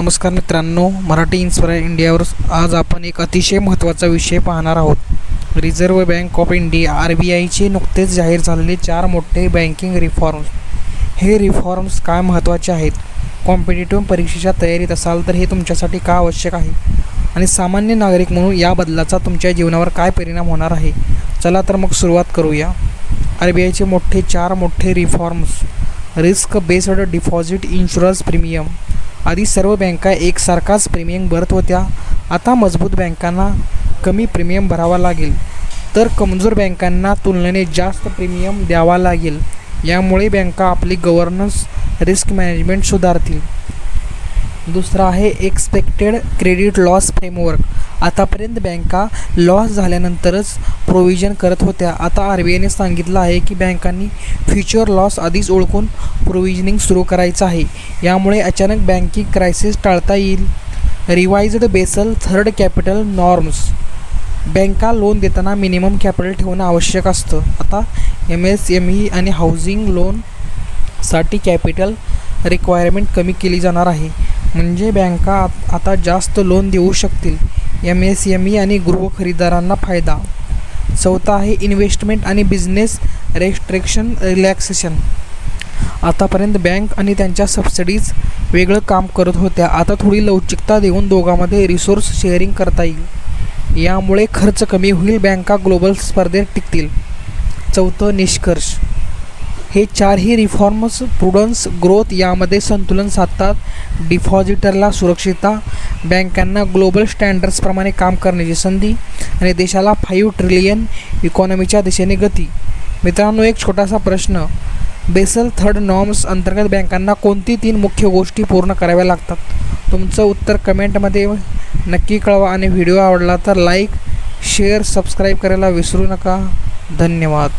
नमस्कार मित्रांनो मराठी इन्स्पायर इंडियावर आज आपण एक अतिशय महत्त्वाचा विषय पाहणार आहोत. Reserve bank of India R B आयचे नुकतेच जाहीर झालेले चार मोठे बँकिंग रिफॉर्म्स हे रिफॉर्म्स काय महत्त्वाचे आहेत? कॉम्पिटेटिव्ह परीक्षेच्या तयारीत असाल तर हे तुमच्यासाठी का आवश्यक आहे? आणि सामान्य नागरिक म्हणून या बदलाचा तुमच्या जीवनावर काय परिणाम होणार आहे? चला तर मग सुरुवात करूया. आर बी आयचे मोठे चार मोठे reforms risk based deposit insurance premium आधी सर्व बँका एकसारखाच प्रीमियम भरत होत्या. आता मजबूत बँकांना कमी प्रीमियम भरावा लागेल. तर कमजोर बँकांना तुलनेने जास्त प्रीमियम द्यावा लागेल. यामुळे बँका आपली गव्हर्नन्स रिस्क मॅनेजमेंट सुधारतील. दुसरा आहे एक्सपेक्टेड क्रेडिट लॉस फ्रेमवर्क आतापर्यंत बँका लॉस झाल्यानंतरच प्रोव्हिजन करत होत्या. आता आर बी आयने सांगितलं आहे की बँकांनी फ्युचर लॉस आधीच ओळखून प्रोव्हिजनिंग सुरू करायचं आहे. यामुळे अचानक बँकिंग क्रायसिस टाळता येईल. Revised Basel third capital norms बँका लोन देताना मिनिमम कॅपिटल ठेवणं आवश्यक असतं. आता एम एस एम ई आणि हाऊसिंग लोनसाठी कॅपिटल रिक्वायरमेंट कमी केली जाणार आहे. म्हणजे बँका आता जास्त लोन देऊ शकतील. एम एस एम ई आणि गृह खरेदीदारांना फायदा. चौथा आहे इन्व्हेस्टमेंट आणि बिझनेस रेस्ट्रिक्शन रिलॅक्सेशन आतापर्यंत बँक आणि त्यांच्या सबसिडीज वेगळं काम करत होत्या. आता थोडी लवचिकता देऊन दोघांमध्ये रिसोर्स शेअरिंग करता येईल. यामुळे खर्च कमी होईल बँका ग्लोबल स्पर्धेत टिकतील. चौथं निष्कर्ष. हे चारही रिफॉर्म्स प्रुडन्स ग्रोथ यामध्ये संतुलन साधतात. डिपॉझिटरला सुरक्षितता बँकांना ग्लोबल स्टँडर्ड्सप्रमाणे काम करण्याची संधी आणि देशाला फाईव्ह ट्रिलियन इकॉनॉमीच्या दिशेने गती. मित्रांनो एक छोटासा प्रश्न. बेसल थर्ड नॉर्म्स अंतर्गत बँकांना कोणती तीन मुख्य गोष्टी पूर्ण कराव्या लागतात? तुमचं उत्तर कमेंटमध्ये नक्की कळवा आणि व्हिडिओ आवडला तर लाईक शेअर सबस्क्राईब करायला विसरू नका. धन्यवाद.